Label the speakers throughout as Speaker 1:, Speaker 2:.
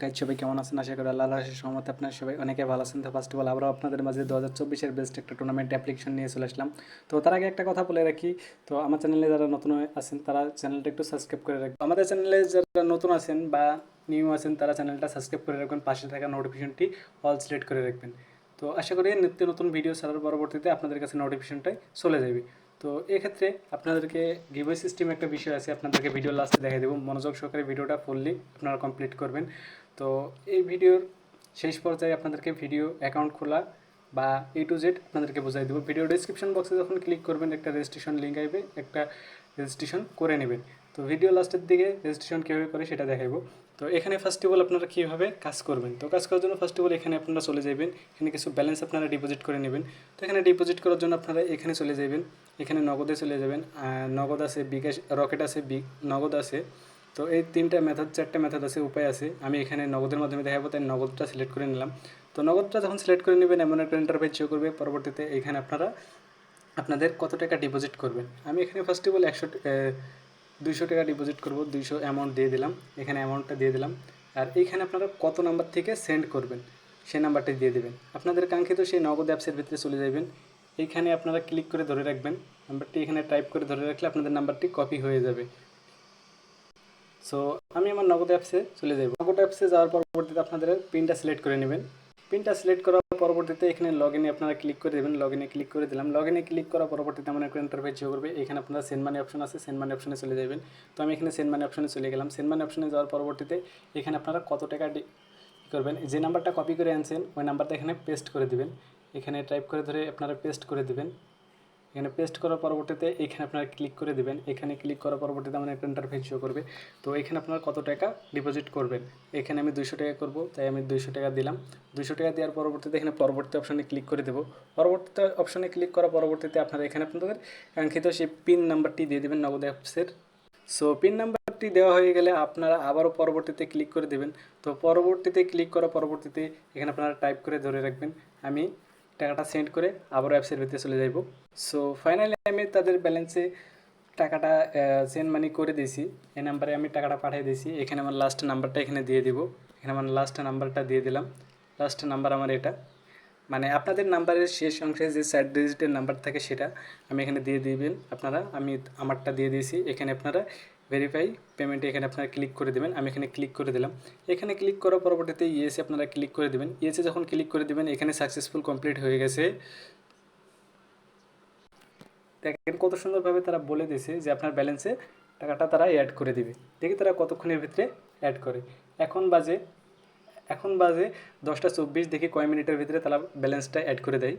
Speaker 1: Guys সবাই কেমন আছেন? আশা করি আল্লাহ আল্লাহ সহমত আপনার সবাই অনেকে ভালো আছেন। তো ফার্স্ট অফ অল আবারও আপনাদের মাঝে দু হাজার চব্বিশের বেস্ট একটা টুর্নামেন্ট অ্যাপ্লিকেশন নিয়ে চলে আসলাম। তো তার আগে একটা কথা বলে রাখি, তো আমার চ্যানেলে যারা নতুন আছেন, তারা চ্যানেলটা একটু সাবস্ক্রাইব করে রাখবেন। আমাদের চ্যানেলে যারা নতুন আছেন বা নিউ আছেন, তারা চ্যানেলটা সাবস্ক্রাইব করে রাখবেন, পাশে থাকা নোটিফিকেশনটি অল সিলেক্ট করে রাখবেন। তো আশা করি নিত্য নতুন ভিডিও ছাড়ার পরবর্তীতে আপনাদের কাছে নোটিফিকেশনটাই চলে যাবে। তো এক্ষেত্রে আপনাদেরকে গিভওয়ে সিস্টেম একটা বিষয় আছে, আপনাদেরকে ভিডিও লাস্টে দেখাই দেবো। মনোযোগ সহকারে ভিডিওটা ফুললি আপনারা কমপ্লিট করবেন। তো এই ভিডিওর শেষ পর্যায়ে আপনাদেরকে ভিডিও অ্যাকাউন্ট খোলা বা এ টু জেড আপনাদেরকে বোঝাই দেবো। ভিডিও ডিসক্রিপশন বক্সে যখন ক্লিক করবেন, একটা রেজিস্ট্রেশন লিঙ্ক আসবে একটা রেজিস্ট্রেশন করে নেবেন। তো ভিডিও লাস্টের দিকে রেজিস্ট্রেশন কীভাবে করে সেটা দেখাবো তো এখানে ফার্স্ট অফ অল আপনারা কীভাবে কাজ করবেন? তো কাজ করার জন্য ফার্স্ট অফ অল এখানে আপনারা চলে যাবেন এখানে কিছু ব্যালেন্স আপনারা ডিপোজিট করে নেবেন। তো এখানে ডিপোজিট করার জন্য আপনারা এখানে চলে যাবেন এখানে নগদে চলে যাবেন। নগদ আছে, বিকাশ রকেট আছে, বি, নগদ আছে। তো এই তিনটা মেথড চারটে মেথড আছে, উপায় আছে। আমি এখানে নগদের মাধ্যমে দেখাবো, তাই নগদটা সিলেক্ট করে নিলাম। তো নগদটা যখন সিলেক্ট করে নেবেন, এমন একটা ইন্টারফেস শো করবে। পরবর্তীতে এখানে আপনারা, আপনাদের কত টাকা ডিপোজিট করবেন? আমি এখানে ফার্স্ট অফ অল একশো দুইশো টাকা ডিপোজিট করব, দুইশো অ্যামাউন্ট দিয়ে দিলাম, এখানে অ্যামাউন্টটা দিয়ে দিলাম। আর এইখানে আপনারা কত নাম্বার থেকে সেন্ড করবেন সেই নাম্বারটা দিয়ে দেবেন। আপনাদের কাঙ্ক্ষিত সেই নগদ অ্যাপসের ভিতরে চলে যাবেন এইখানে আপনারা ক্লিক করে ধরে রাখবেন নাম্বারটি এখানে টাইপ করে ধরে রাখলে আপনাদের নাম্বারটি কপি হয়ে যাবে। সো আমি আমার নগদ অ্যাপসে চলে যাব নগদ অ্যাপসে যাওয়ার পরবর্তীতে আপনাদের পিনটা সিলেক্ট করে নেবেন। পিনটা সিলেক্ট করার পরবর্তীতে এখানে লগ ইনে আপনারা ক্লিক করে দেবেন। লগ ইনে ক্লিক করে দিলাম। লগ ইনে ক্লিক করার পরবর্তীতে আমার একটা ইন্টারফেস শো করবে। এখানে আপনারা সেন্ড মানি অপশন আছে সেন্ড মানি অপশনে চলে যাবেন। তো আমি এখানে সেন্ড মানি অপশনে চলে গেলাম। সেন্ড মানি অপশনে যাওয়ার পরবর্তীতে এখানে আপনারা কত টাকা করবেন? যে নাম্বারটা কপি করে আনছেন, ওই নাম্বারটা এখানে পেস্ট করে দিবেন। এখানে টাইপ করে ধরে আপনারা পেস্ট করে দিবেন। এখানে পেস্ট করার পরবর্তীতে এখানে আপনারা ক্লিক করে দেবেন। এখানে ক্লিক করার পরবর্তীতে আমার একটা ইন্টারফেস শো করবে। তো এখানে আপনারা কত টাকা ডিপোজিট করবেন? এখানে আমি দুইশো টাকা করব, তাই আমি দুইশো টাকা দিলাম। দুইশো টাকা দেওয়ার পরবর্তীতে এখানে পরবর্তী অপশানে ক্লিক করে দেবো। পরবর্তী অপশানে ক্লিক করার পরবর্তীতে আপনারা এখানে আপনাদের কাঙ্ক্ষিত সেই পিন নাম্বারটি দিয়ে দেবেন নগদ অ্যাপসের সো পিন নাম্বারটি দেওয়া হয়ে গেলে আপনারা আবারও পরবর্তীতে ক্লিক করে দেবেন। তো পরবর্তীতে ক্লিক করার পরবর্তীতে এখানে আপনারা টাইপ করে ধরে রাখবেন। আমি টাকাটা সেন্ড করে আবারও অ্যাপসের ভিতরে চলে যাব সো ফাইনালি আমি তাদের ব্যালেন্সে টাকাটা সেন্ড মানি করে দিয়েছি। এই নাম্বারে আমি টাকাটা পাঠিয়ে দিয়েছি। এখানে আমার লাস্ট নাম্বারটা এখানে দিয়ে দিব। এখানে আমার লাস্ট নাম্বারটা দিয়ে দিলাম। লাস্ট নাম্বার আমার এটা। মানে আপনাদের নাম্বারের শেষ অংশে যে সাইড ডিজিটের নাম্বার থাকে সেটা আমি এখানে দিয়ে দিবেন। আপনারা, আমি আমারটা দিয়ে দিয়েছি। এখানে আপনারা ভেরিফাই পেমেন্টে এখানে আপনারা ক্লিক করে দেবেন। আমি এখানে ক্লিক করে দিলাম। এখানে ক্লিক করার পরবর্তীতে ইয়েসে আপনারা ক্লিক করে দেবেন। ইয়েসে যখন ক্লিক করে দেবেন, এখানে সাকসেসফুল কমপ্লিট হয়ে গেছে। দেখেন কত সুন্দরভাবে তারা বলে দিয়েছে যে আপনার ব্যালেন্সে টাকাটা তারা অ্যাড করে দিবে। দেখি তারা কতক্ষণের ভিতরে অ্যাড করে। এখন বাজে এখন বাজে দশটা চব্বিশ, দেখি কয় মিনিটের ভিতরে তারা ব্যালেন্সটা অ্যাড করে দেয়।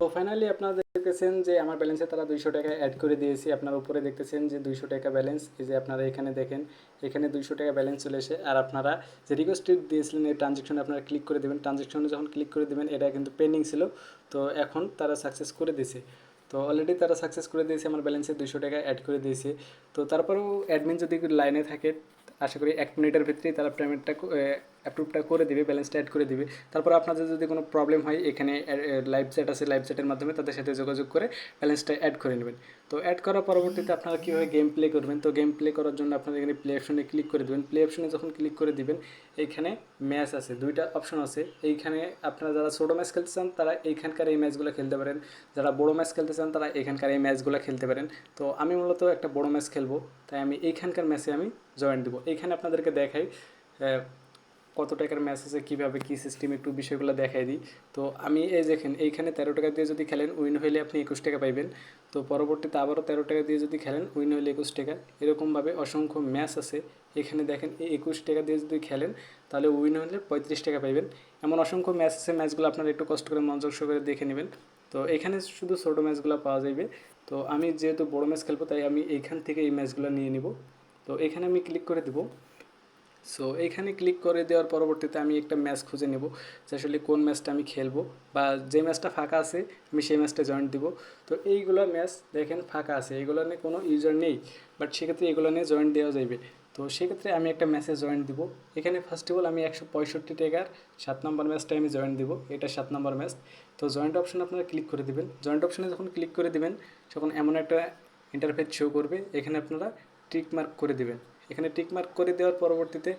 Speaker 1: তো ফাইনালি আপনারা দেখতেছেন যে আমার ব্যালেন্সে তারা দুইশো টাকা অ্যাড করে দিয়েছে। আপনার উপরে দেখতেছেন যে দুইশো টাকা ব্যালেন্স এই যে আপনারা এখানে দেখেন, এখানে দুইশো টাকা ব্যালেন্স চলে এসে, আর আপনারা যে রিকোয়েস্ট দিয়েছিলেন, এই ট্রানজেকশনে আপনারা ক্লিক করে দেবেন। ট্রানজেকশনে যখন ক্লিক করে দেবেন, এটা কিন্তু পেন্ডিং ছিল। তো এখন তারা সাকসেস করে দিয়েছে। তো অলরেডি তারা সাকসেস করে দিয়েছে, আমার ব্যালেন্সে দুশো টাকা অ্যাড করে দিয়েছে। তো তারপরেও অ্যাডমিন যদি লাইনে থাকে আশা করি এক মিনিটের ভিতরেই তারা পেমেন্টটা অ্যাপ্রুভটা করে দিবে ব্যালেন্সটা অ্যাড করে দিবে। তারপর আপনাদের যদি কোনো প্রবলেম হয়, এখানে লাইভ চ্যাট আছে লাইভ চ্যাটের মাধ্যমে তাদের সাথে যোগাযোগ করে ব্যালেন্সটা অ্যাড করে নেবেন। তো অ্যাড করার পরবর্তীতে আপনারা কীভাবে গেম প্লে করবেন? তো গেম প্লে করার জন্য আপনারা এখানে প্লে অপশনে ক্লিক করে দেবেন। প্লে অপশনে যখন ক্লিক করে দিবেন এইখানে ম্যাচ আছে, দুইটা অপশন আছে। এইখানে আপনারা যারা ছোটো ম্যাচ খেলতে চান, তারা এইখানকার এই ম্যাচগুলো খেলতে পারেন। যারা বড়ো ম্যাচ খেলতে চান, তারা এখানকার এই ম্যাচগুলো খেলতে পারেন। তো আমি মূলত একটা বড়ো ম্যাচ খেলব, তাই আমি এইখানকার ম্যাচে আমি জয়েন দেবো। এইখানে আপনাদেরকে দেখাই কত টাকার ম্যাচ আছে, কীভাবে কী সিস্টেম একটু বিষয়গুলো দেখাই দিই। তো আমি এই দেখেন, এইখানে তেরো টাকা দিয়ে যদি খেলেন উইন হইলে আপনি একুশ টাকা পাইবেন। তো পরবর্তীতে আবারও তেরো টাকা দিয়ে যদি খেলেন উইন হইলে একুশ টাকা। এরকমভাবে অসংখ্য ম্যাচ আছে। এখানে দেখেন, এই একুশ টাকা দিয়ে যদি খেলেন, তাহলে উইন হলে পঁয়ত্রিশ টাকা পাইবেন। এমন অসংখ্য ম্যাচ আছে ম্যাচগুলো আপনারা একটু কষ্ট করে মনোযোগ সহকারে দেখে নেবেন। তো এখানে শুধু ছোটো ম্যাচগুলো পাওয়া যাবে তো আমি যেহেতু বড়ো ম্যাচ খেলব, তাই আমি এইখান থেকে এই ম্যাচগুলো নিয়ে নিব। তো এখানে আমি ক্লিক করে দেবো। সো এখানে ক্লিক করে দেওয়ার পরবর্তীতে আমি একটা ম্যাচ খুঁজে নেব যে আসলে কোন ম্যাচটা আমি খেলব বা যে ম্যাচটা ফাঁকা আছে আমি সেই ম্যাচটা জয়েন দিব। তো এইগুলো ম্যাচ দেখেন ফাঁকা আছে এইগুলো নিয়ে কোনো ইউজার নেই বাট সেক্ষেত্রে এগুলো নিয়ে জয়েন দেওয়া যাবে তো সেক্ষেত্রে আমি একটা ম্যাচে জয়েন দিব। এখানে ফার্স্ট অফ অল আমি একশো পঁয়ষট্টি টাকার সাত নম্বর ম্যাচটা আমি জয়েন দিব, এটা সাত নম্বর ম্যাচ তো জয়েন্ট অপশন আপনারা ক্লিক করে দিবেন। জয়েন্ট অপশনে যখন ক্লিক করে দেবেন তখন এমন একটা ইন্টারফেস শো করবে, এখানে আপনারা টিক মার্ক করে দিবেন। এখানে টিকমার্ক করে দেওয়ার পরবর্তীতে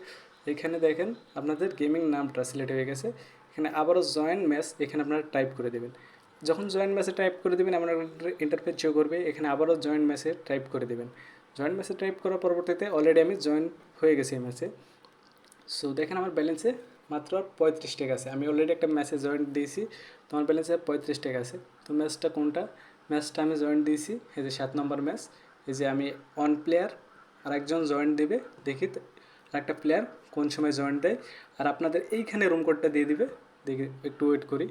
Speaker 1: এখানে দেখেন আপনাদের গেমিং নামটা সিলেক্ট হয়ে গেছে। এখানে আবারও জয়েন ম্যাচ এখানে আপনারা টাইপ করে দেবেন। যখন জয়েন ম্যাচে টাইপ করে দেবেন আপনার ইন্টারফেস শো করবে, এখানে আবারও জয়েন ম্যাচে টাইপ করে দেবেন। জয়েন ম্যাচে টাইপ করার পরবর্তীতে অলরেডি আমি জয়েন হয়ে গেছি এই ম্যাচে সো দেখেন আমার ব্যালেন্সে মাত্র পঁয়ত্রিশ টাকা আছে। আমি অলরেডি একটা ম্যাচে জয়েন দিয়েছি, তো আমার ব্যালেন্সে পঁয়ত্রিশ টাকা আছে। তো ম্যাচটা কোনটা? ম্যাচটা আমি জয়েন দিয়েছি, এই যে সাত নম্বর ম্যাচ এই যে আমি ওয়ান প্লেয়ার আর একজন জয়েন্ট দেবে, দেখি তো একটা প্লেয়ার কোন সময় জয়েন্ট দেয়। আর আপনাদের এইখানে রুম কোডটা দিয়ে দিবে, দেখি একটু ওয়েট করি।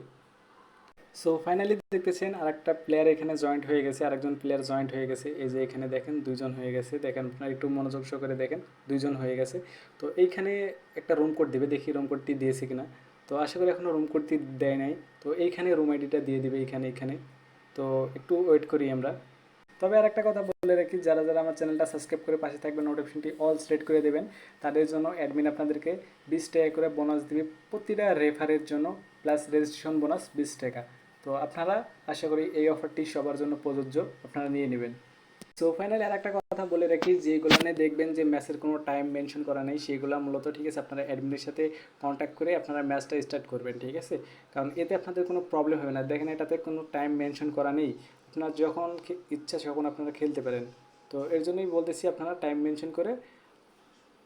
Speaker 1: সো ফাইনালি দেখতেছেন আর একটা প্লেয়ার এখানে জয়েন্ট হয়ে গেছে, আরেকজন প্লেয়ার জয়েন্ট হয়ে গেছে। এই যে এখানে দেখেন দুইজন হয়ে গেছে, দেখেন আপনার একটু মনোযোগ সহকারে দেখেন, দুইজন হয়ে গেছে। তো এইখানে একটা রুম কোড দিবে, দেখি রুম কোডটি দিয়েছে কিনা। তো আশা করি এখনও রুম কোডটি দেয় নাই। তো এইখানে রুম আইডিটা দিয়ে দিবে, এইখানে এইখানে। তো একটু ওয়েট করি আমরা। তবে আর একটা কথা বলে রাখি, যারা যারা আমার চ্যানেলটা সাবস্ক্রাইব করে পাশে থাকবেন নোটিফিকেশনটি অল সিলেক্ট করে দেবেন, তাদের জন্য অ্যাডমিন আপনাদেরকে বিশ টাকা করে বোনাস দেবে প্রতিটা রেফারের জন্য প্লাস রেজিস্ট্রেশন বোনাস বিশ টাকা। তো আপনারা আশা করি এই অফারটি সবার জন্য প্রযোজ্য, আপনারা নিয়ে নেবেন। সো ফাইনালি আর একটা কথা বলে রাখি, যেগুলো নিয়ে দেখবেন যে ম্যাচের কোনো টাইম মেনশন করা নেই, সেগুলো মূলত ঠিক আছে, আপনারা অ্যাডমিনের সাথে কন্ট্যাক্ট করে আপনারা ম্যাচটা স্টার্ট করবেন, ঠিক আছে? কারণ এতে আপনাদের কোনো প্রবলেম হবে না। দেখেন, এটাতে কোনো টাইম মেনশন করা নেই। আপনার যখন ইচ্ছা, তখন আপনারা খেলতে পারেন। তো এর জন্যই বলতেছি, আপনারা টাইম মেনশন করে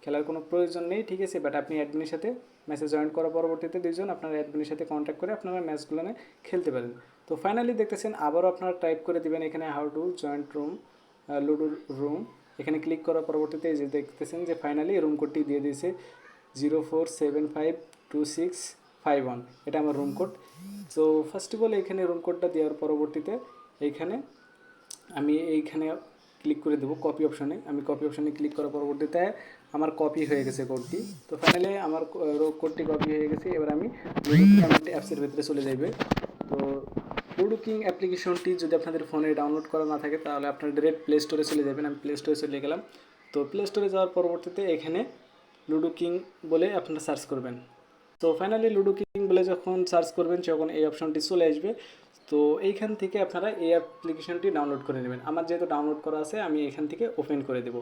Speaker 1: খেলার কোনো প্রয়োজন নেই, ঠিক আছে? বাট আপনি অ্যাডমিনের সাথে ম্যাচে জয়েন করার পরবর্তীতে দুজন আপনার অ্যাডমিনের সাথে কন্ট্যাক্ট করে আপনারা ম্যাচগুলো খেলতে পারেন। তো ফাইনালি দেখতেছেন, আবারও আপনারা টাইপ করে দেবেন এখানে how to join room ludo room এখানে ক্লিক করার পরবর্তীতে যে দেখতেছেন যে ফাইনালি রুম কোডটি দিয়ে দিয়েছে zero four seven five two six five one এটা আমার রুম কোড তো ফার্স্ট অফ অল এখানে রুম কোডটা দেওয়ার পরবর্তীতে এইখানে আমি এইখানে ক্লিক করে দেবো কপি অপশনে আমি কপি অপশনে ক্লিক করার পরবর্তীতে আমার কপি হয়ে গেছে কোডটি তো ফাইনালি আমার কোডটি কপি হয়ে গেছে। এবার আমি অ্যাপসের ভিতরে চলে যাইবে। তো লুডো কিং অ্যাপ্লিকেশনটি যদি আপনাদের ফোনে ডাউনলোড করা না থাকে, তাহলে আপনার ডিরেক্ট প্লে স্টোরে চলে যাবেন। আমি প্লে স্টোরে চলে গেলাম। তো প্লে স্টোরে যাওয়ার পরবর্তীতে এখানে লুডো কিং বলে আপনারা সার্চ করবেন। তো ফাইনালি লুডো কিং বলে যখন সার্চ করবেন, তখন এই অপশনটি চলে আসবে। তো এইখান থেকে আপনারা এই অ্যাপ্লিকেশনটি ডাউনলোড করে নেবেন। আমার যেহেতু ডাউনলোড করা আছে, আমি এখান থেকে ওপেন করে দেব।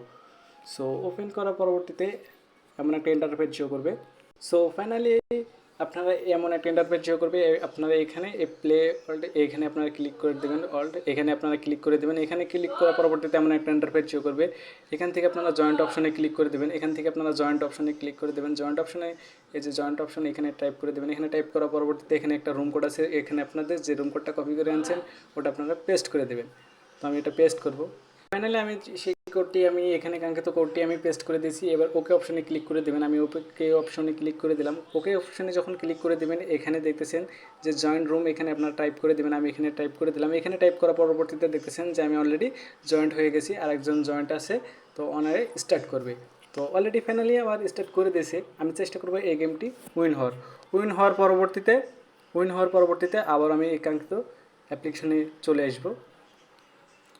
Speaker 1: সো ওপেন করার পরবর্তীতে এমন একটা ইন্টারফেস শো করবে। সো ফাইনালি আপনারা এমন একটা ইন্টারফেস শো করবে আপনারা এখানে প্লে অল্ট এখানে আপনারা ক্লিক করে দেবেন অল্ট এখানে আপনারা ক্লিক করে দেবেন, এখানে ক্লিক করার পরবর্তীতে এমন একটা ইন্টারফেস শো করবে, এখান থেকে আপনারা জয়েন্ট অপশনে ক্লিক করে দেবেন, এখান থেকে আপনারা জয়েন্ট অপশনে ক্লিক করে দেবেন জয়েন্ট অপশনে এই যে জয়েন্ট অপশন এখানে টাইপ করে দেবেন, এখানে টাইপ করার পরবর্তীতে এখানে একটা রুম কোড আছে, এখানে আপনাদের যে রুম কোডটা কপি করে আনছেন, ওটা আপনারা পেস্ট করে দেবেন। তো আমি এটা পেস্ট করব। ফাইনালি আমি সেই কোডটি আমি, এখানে কাঙ্ক্ষিত কোডটি আমি পেস্ট করে দিয়েছি। এবার ওকে অপশনে ক্লিক করে দেবেন। আমি ওকে অপশনে ক্লিক করে দিলাম। ওকে অপশনে যখন ক্লিক করে দেবেন, এখানে দেখতেছেন যে জয়েন্ট রুম এখানে আপনার টাইপ করে দেবেন। আমি এখানে টাইপ করে দিলাম। এখানে টাইপ করার পরবর্তীতে দেখতেছেন যে আমি অলরেডি জয়েন্ট হয়ে গেছি। আর একজন জয়েন্ট আছে। তো অনারে স্টার্ট করবে। তো অলরেডি ফাইনালি আমার স্টার্ট করে দিয়েছে। আমি চেষ্টা করব এই গেমটি উইন হওয়ার। উইন হওয়ার পরবর্তীতে উইন হওয়ার পরবর্তীতে আবার আমি এই কাঙ্ক্ষিত অ্যাপ্লিকেশনে চলে আসব।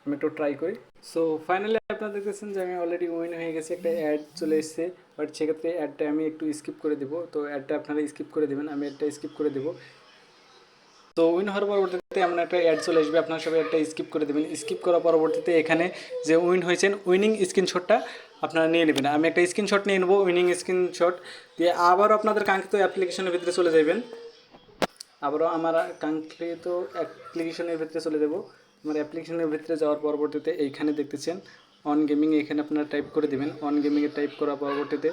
Speaker 1: আমি একটু ট্রাই করি। সো ফাইনালি আপনারা দেখতেছেন যে আমি অলরেডি উইন হয়ে গেছি, একটা অ্যাড চলে এসেছে। বাট সেক্ষেত্রে অ্যাডটা আমি একটু স্কিপ করে দেবো। তো অ্যাডটা আপনারা স্কিপ করে দেবেন, আমি অ্যাডটা স্কিপ করে দেবো। তো উইন হওয়ার পরবর্তীতে এমন একটা অ্যাড চলে আসবে, আপনার সবাই একটা স্কিপ করে দেবেন। স্কিপ করার পরবর্তীতে এখানে যে উইন হয়েছেন উইনিং স্ক্রিনশটটা আপনারা নিয়ে নেবেন। আমি একটা স্ক্রিনশট নিয়ে নেব উইনিং স্ক্রিনশট দিয়ে আবারও আপনাদের কাঙ্ক্ষিত অ্যাপ্লিকেশনের ভিতরে চলে যাবেন আবারও আমার কাঙ্ক্ষিত অ্যাপ্লিকেশনের ভিতরে চলে যাব। আমার অ্যাপ্লিকেশনের ভিতরে যাওয়ার পরবর্তীতে এইখানে দেখতেছেন অন গেমিং এখানে আপনারা টাইপ করে দেবেন। অন গেমিংয়ে টাইপ করার পরবর্তীতে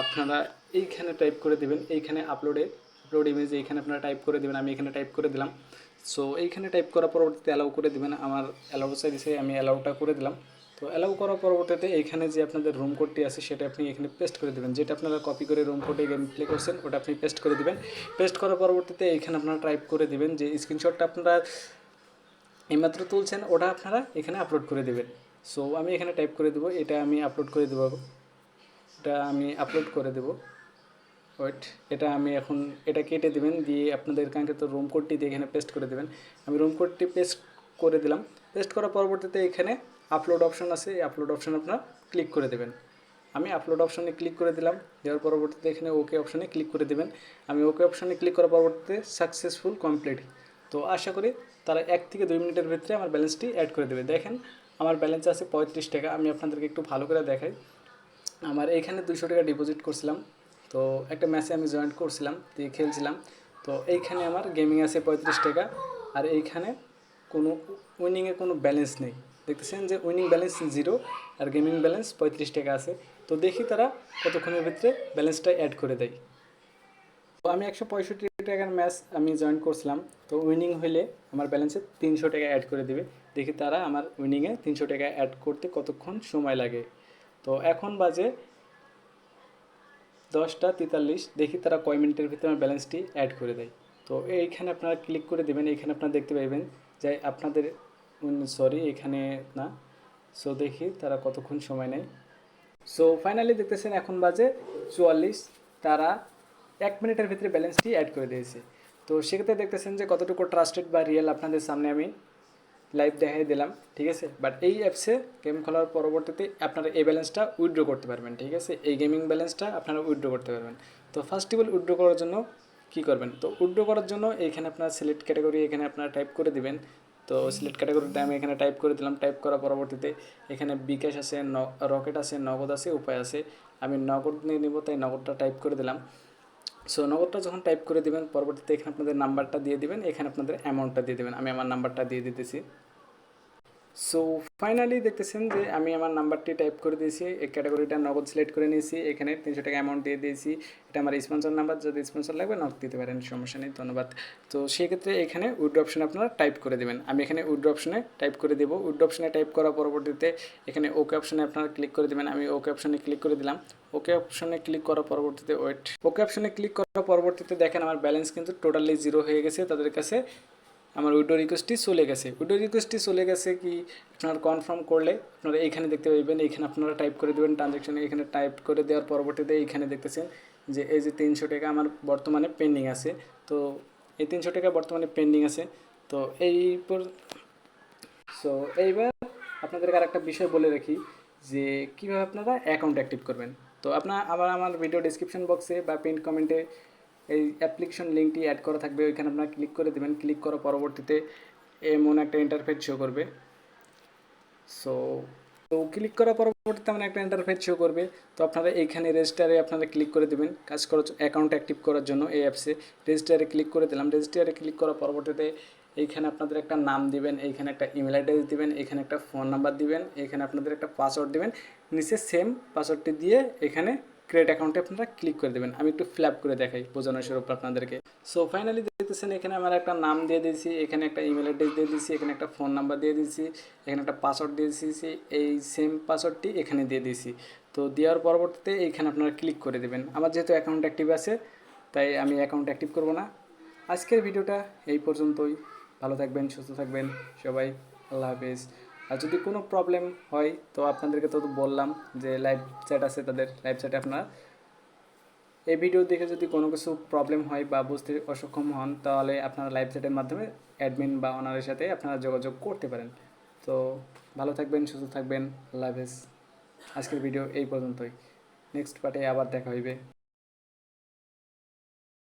Speaker 1: আপনারা এইখানে টাইপ করে দেবেন। এইখানে আপলোডে আপলোড ইমেজ এইখানে আপনারা টাইপ করে দেবেন। আমি এখানে টাইপ করে দিলাম। সো এইখানে টাইপ করার পরবর্তীতে অ্যালাউ করে দেবেন। আমার অ্যালাউ চাইছে আমি অ্যালাউটা করে দিলাম। তো অ্যালাউ করার পরবর্তীতে এইখানে যে আপনাদের রুম কোডটি আছে, সেটা আপনি এখানে পেস্ট করে দেবেন। যেটা আপনারা কপি করে রুম কোডে গেম প্লে করছেন, ওটা আপনি পেস্ট করে দিবেন। পেস্ট করার পরবর্তীতে এইখানে আপনারা টাইপ করে দিবেন যে স্ক্রিনশটটা আপনারা এইমাত্র তুলছেন, ওটা আপনারা এখানে আপলোড করে দেবেন। সো আমি এখানে টাইপ করে দেবো, এটা আমি আপলোড করে দেবো। এটা আমি আপলোড করে দেবো। ওয়েট এটা আমি এখন, এটা কেটে দেবেন, দিয়ে আপনাদের কাঙ্ক্ষিত রুম কোডটি দিয়ে এখানে পেস্ট করে দেবেন। আমি রুম কোডটি পেস্ট করে দিলাম। পেস্ট করার পরবর্তীতে এখানে আপলোড অপশন আছে, এই আপলোড অপশন আপনারা ক্লিক করে দেবেন। আমি আপলোড অপশনে ক্লিক করে দিলাম, দেওয়ার পরবর্তীতে এখানে ওকে অপশনে ক্লিক করে দেবেন। আমি ওকে অপশনে ক্লিক করার পরবর্তীতে সাকসেসফুল কমপ্লিট তো আশা করি তারা এক থেকে দুই মিনিটের ভিতরে আমার ব্যালেন্সটি অ্যাড করে দেবে। দেখেন, আমার ব্যালেন্স আছে পঁয়ত্রিশ টাকা, আমি আপনাদেরকে একটু ভালো করে দেখাই। আমার এইখানে দুশো টাকা ডিপোজিট করছিলাম। তো একটা ম্যাচে আমি জয়েন করছিলাম, দিয়ে খেলছিলাম। তো এইখানে আমার গেমিং আছে পঁয়ত্রিশ টাকা, আর এইখানে কোনো উইনিংয়ে কোনো ব্যালেন্স নেই। দেখতেছেন যে উইনিং ব্যালেন্স জিরো আর গেমিং ব্যালেন্স পঁয়ত্রিশ টাকা আছে। তো দেখি তারা কতক্ষণের ভিতরে ব্যালেন্সটা অ্যাড করে দেয়। তো আমি একশো পঁয়ষট্টি টাকার ম্যাচ আমি জয়েন করছিলাম, তো উইনিং হলে আমার ব্যালেন্সে তিনশো টাকা অ্যাড করে দেবে। দেখি তারা আমার উইনিংয়ে তিনশো টাকা অ্যাড করতে কতক্ষণ সময় লাগে। তো এখন বাজে দশটা তেতাল্লিশ, দেখি তারা কয় মিনিটের ভিতরে আমার ব্যালেন্সটি অ্যাড করে দেয়। তো এইখানে আপনারা ক্লিক করে দেবেন, এইখানে আপনারা দেখতে পাইবেন যে আপনাদের সরি এখানে না। সো দেখি তারা কতক্ষণ সময় নেয়। সো ফাইনালি দেখতেছেন এখন বাজে চুয়াল্লিশ, তারা এক মিনিটের ভিতরে ব্যালেন্সটি অ্যাড করে দিয়েছে। তো সেক্ষেত্রে দেখতেছেন যে কতটুকু ট্রাস্টেড বা রিয়েল আপনাদের সামনে আমি লাইভ দেখাই দিলাম, ঠিক আছে? বাট এই অ্যাপসে গেম খেলার পরবর্তীতে আপনারা এই ব্যালেন্সটা উইথড্র করতে পারবেন, ঠিক আছে? এই গেমিং ব্যালেন্সটা আপনারা উইথড্র করতে পারবেন। তো ফার্স্ট অফ অল উইথড্র করার জন্য কী করবেন? তো উইথড্র করার জন্য এখানে আপনার সিলেক্ট ক্যাটাগরি এখানে আপনারা টাইপ করে দিবেন। তো সিলেক্ট ক্যাটাগরিতে আমি এখানে টাইপ করে দিলাম। টাইপ করার পরবর্তীতে এখানে বিকাশ আছে রকেট আছে, নগদ আছে, উপায় আছে। আমি নগদ নিয়ে নিব, তাই নগদটা টাইপ করে দিলাম। সো নম্বরটা যখন টাইপ করে দেবেন, পরবর্তীতে এখানে আপনাদের নাম্বারটা দিয়ে দেবেন, এখানে আপনাদের অ্যামাউন্টটা দিয়ে দেবেন। আমি আমার নাম্বারটা দিয়ে দিতেছি। সো ফাইনালি দেখতেছেন যে আমি আমার নাম্বারটি টাইপ করে দিয়েছি, এই ক্যাটাগরিটা নগদ সিলেক্ট করে নিয়েছি। এখানে তিনশো টাকা অ্যামাউন্ট দিয়ে দিয়েছি। এটা আমার স্পন্সর নাম্বার যদি স্পন্সর লাগবে নক দিতে পারেন, সমস্যা নেই, ধন্যবাদ। তো সেক্ষেত্রে এখানে উইড্রো অপশনে আপনারা টাইপ করে দেবেন। আমি এখানে উইড্রো অপশনে টাইপ করে দেবো। উইড্রো অপশনে টাইপ করার পরবর্তীতে এখানে ওকে অপশনে আপনারা ক্লিক করে দেবেন। আমি ওকে অপশনে ক্লিক করে দিলাম। ওকে অপশনে ক্লিক করার পরবর্তীতে ওয়েট ওকে অপশনে ক্লিক করার পরবর্তীতে দেখেন আমার ব্যালেন্স কিন্তু টোটালি জিরো হয়ে গেছে। তাদের কাছে আমার উইডো রিকোয়েস্টটি চলে গেছে। উইডো রিকোয়েস্টটি চলে গেছে কি, আপনারা কনফার্ম করলে আপনারা এইখানে দেখতে পাইবেন এইখানে আপনারা টাইপ করে দেবেন ট্রানজ্যাকশন এখানে টাইপ করে দেওয়ার পরবর্তীতে এইখানে দেখতেছেন যে এই যে তিনশো টাকা আমার বর্তমানে পেন্ডিং আছে। তো এই তিনশো টাকা বর্তমানে পেন্ডিং আছে। তো এই সো এইবার আপনাদেরকে আর একটা বিষয় বলে রাখি যে কীভাবে আপনারা অ্যাকাউন্ট অ্যাক্টিভ করবেন। তো আপনার আবার আমার ভিডিও ডিসক্রিপশন বক্সে বা পিন কমেন্টে এই অ্যাপ্লিকেশন লিঙ্কটি অ্যাড করা থাকবে, ওইখানে আপনারা ক্লিক করে দেবেন। ক্লিক করার পরবর্তীতে এমন একটা ইন্টারফেস শো করবে। সো তো ক্লিক করার পরবর্তীতে আমার একটা ইন্টারফেস শো করবে। তো আপনারা এইখানে রেজিস্টারে আপনারা ক্লিক করে দেবেন। কাজ করার অ্যাকাউন্ট অ্যাক্টিভ করার জন্য এই অ্যাপসে রেজিস্টারে ক্লিক করে দিলাম। রেজিস্টারে ক্লিক করার পরবর্তীতে এইখানে আপনাদের একটা নাম দিবেন, এইখানে একটা ইমেল অ্যাড্রেস দিবেন এখানে একটা ফোন নাম্বার দিবেন এখানে আপনাদের একটা পাসওয়ার্ড দিবেন। নিচে সেম পাসওয়ার্ডটি দিয়ে এখানে ক্রিয়েট অ্যাকাউন্টে আপনারা ক্লিক করে দেবেন। আমি একটু ফ্ল্যাপ করে দেখাই বোঝানোর স্বরূপ আপনাদেরকে। সো ফাইনালি দেখতেছেন এখানে আমার একটা নাম দিয়ে দিয়েছি, এখানে একটা ইমেল অ্যাড্রেস দিয়ে দিয়েছি, এখানে একটা ফোন নাম্বার দিয়ে দিয়েছি, এখানে একটা পাসওয়ার্ড দিয়ে দিয়েছি, এই সেম পাসওয়ার্ডটি এখানে দিয়ে দিয়েছি। তো দেওয়ার পরবর্তীতে এখানে আপনারা ক্লিক করে দেবেন। আমার যেহেতু অ্যাকাউন্ট অ্যাক্টিভ আছে, তাই আমি অ্যাকাউন্ট অ্যাক্টিভ করব না। আজকের ভিডিওটা এই পর্যন্তই। ভালো থাকবেন, সুস্থ থাকবেন, সবাই আল্লাহ হাফেজ। আর যদি কোনো প্রবলেম হয়, তো আপনাদেরকে তো বললাম যে লাইভ চ্যাট আছে তাদের লাইভ চ্যাটে আপনারা। এই ভিডিও দেখে যদি কোনো কিছু প্রবলেম হয় বা বুঝতে অসক্ষম হন, তাহলে আপনারা লাইভ চ্যাটের মাধ্যমে অ্যাডমিন বা ওনারের সাথে আপনারা যোগাযোগ করতে পারেন। তো ভালো থাকবেন, সুস্থ থাকবেন, আল্লাহ হাফেজ। আজকের ভিডিও এই পর্যন্তই। নেক্সট পার্টে আবার দেখা হইবে।